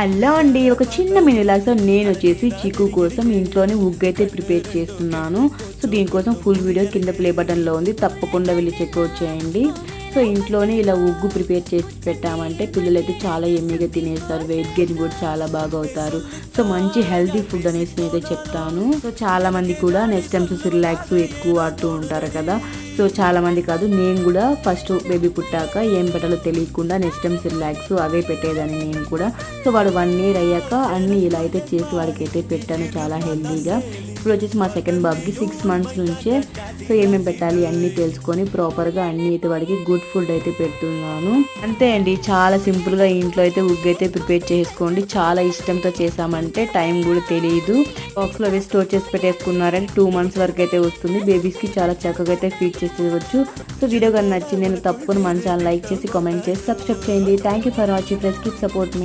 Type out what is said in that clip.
Hello అండి ఒక చిన్న మినిలాగ్తో నేను వచ్చేసి చిక్కు కోసం ఇంట్లోనే ఉగ్గు అయితే ప్రిపేర్ చేస్తున్నాను. సో దీనికోసం ఫుల్ వీడియో కింద ప్లే బటన్లో ఉంది. తప్పకుండా వెళ్ళి చెక్అవుట్ చేయండి. సో ఇంట్లోనే ఇలా ఉగ్గు ప్రిపేర్ చేసి పెట్టామంటే పిల్లలైతే చాలా ఎమ్మిగా తినేస్తారు. వెయిట్ గెయిన్ కూడా చాలా బాగా అవుతారు. సో మంచి హెల్తీ ఫుడ్ అనేసి నేనైతే చెప్తాను. సో చాలా మంది కూడా నెక్స్ట్ టైమ్స్ రిలాక్స్ ఎక్కువ ఆడుతూ ఉంటారు కదా. సో చాలామంది కాదు నేను కూడా ఫస్ట్ బేబీ పుట్టాక ఏం పెట్టాలో తెలియకుండా నెక్స్ట్ టైం రిలాక్స్ అవే పెట్టేదాన్ని నేను కూడా. సో వాడు వన్ ఇయర్ అయ్యాక అన్ని ఇలా అయితే చేసి వాడికి అయితే పెట్టాను చాలా హెల్తీగా ఇప్పుడు వచ్చేసి మా సెకండ్ బాబుకి సిక్స్ మంత్స్ నుంచే సో ఏమేమి పెట్టాలి అన్నీ తెలుసుకొని ప్రాపర్గా అన్నీ అయితే వాడికి గుడ్ ఫుడ్ అయితే పెడుతున్నాను. అంతే అండి చాలా సింపుల్గా ఇంట్లో అయితే ఉగ్గు అయితే ప్రిపేర్ చేసుకోండి. చాలా ఇష్టంతో చేసామంటే టైం కూడా తెలియదు బాక్స్లో అవి స్టోర్ చేసి పెట్టేసుకున్నారంటే టూ మంత్స్ వరకు అయితే వస్తుంది. బేబీస్కి చాలా చక్కగా అయితే ఫీడ్ చేసేవచ్చు సో వీడియో కానీ నచ్చింది నేను తప్పకుండా మన ఛానల్ లైక్ చేసి కామెంట్ చేసి సబ్స్క్రైబ్ చేయండి. Thank you for watching please keep support me